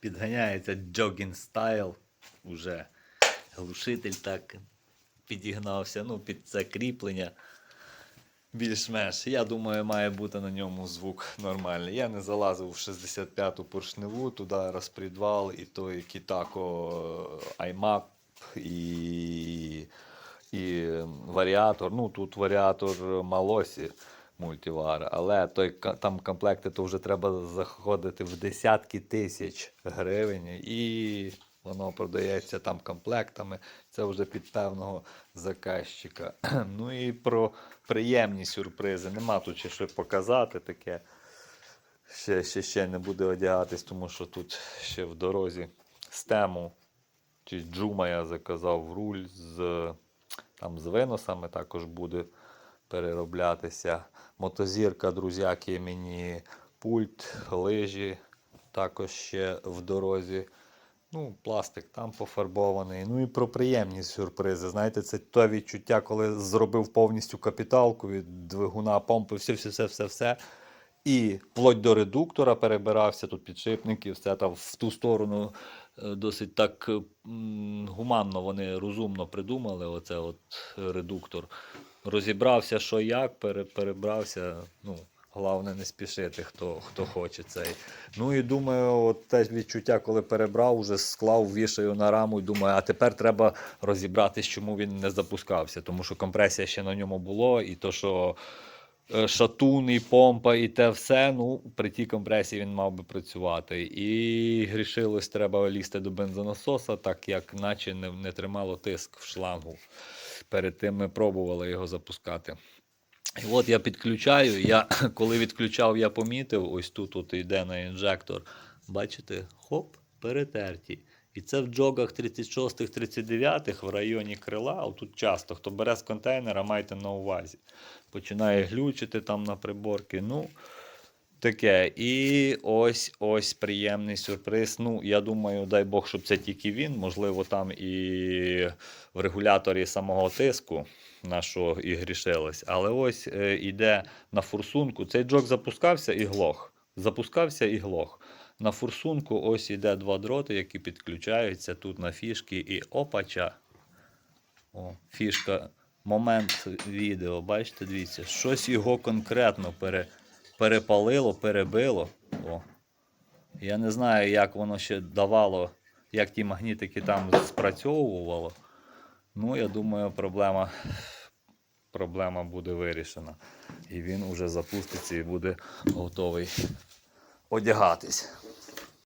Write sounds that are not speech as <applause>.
підганяється jogging style. Уже глушитель так підігнався, ну, під це кріплення. Більш-менш. Я думаю, має бути на ньому звук нормальний. Я не залазив в 65-ту поршневу, туди розпредвал, і той Кітако iMap, і, і варіатор. Ну, тут варіатор Малосі мультивар, але той, там комплекти то вже треба заходити в десятки тисяч гривень. І воно продається там комплектами. Це вже під певного заказчика. <clears throat> Ну і про приємні сюрпризи. Нема тут ще що показати таке. Ще, ще, ще не буде одягатись, тому що тут ще в дорозі стему. Чи джума я заказав руль з, там, з виносами також буде перероблятися. Мотозірка, друзяки, мені пульт, лижі також ще в дорозі. Ну, пластик там пофарбований. Ну і про приємні сюрпризи. Знаєте, це те відчуття, коли зробив повністю капіталку від двигуна, помпи, все, все, все, все, все. І вплоть до редуктора перебирався, тут підшипники, все там в ту сторону е, досить так гуманно вони розумно придумали. Оце от редуктор. Розібрався, що як, пере, перебрався. Ну, головне не спішити, хто, хто хоче цей. Ну і думаю, от те відчуття, коли перебрав, вже склав, вішаю на раму і думаю, а тепер треба розібратись, чому він не запускався. Тому що компресія ще на ньому було, і то, що е, шатун, і помпа, і те все. Ну, при тій компресії він мав би працювати. І грішилось, треба лізти до бензонасоса, так як наче не, не тримало тиск в шлангу. Перед тим ми пробували його запускати. І от я підключаю. Я, <clears throat> коли відключав, я помітив, ось тут от йде на інжектор. Бачите, хоп, перетерті. І це в джогах 36-39 в районі крила. а Тут часто хто бере з контейнера, майте на увазі. Починає глючити там на приборки. Ну, таке. І ось ось приємний сюрприз. Ну, я думаю, дай Бог, щоб це тільки він. Можливо, там і в регуляторі самого тиску на що і грішилось. Але ось е, іде на форсунку. Цей джок запускався і глох. Запускався і глох. На форсунку ось іде два дроти, які підключаються тут на фішки, і опача. О, фішка. Момент відео, бачите, дивіться, щось його конкретно пере, перепалило, перебило. О. Я не знаю, як воно ще давало, як ті магнітики там спрацьовувало. Ну, я думаю, проблема, проблема буде вирішена. І він уже запуститься і буде готовий одягатись.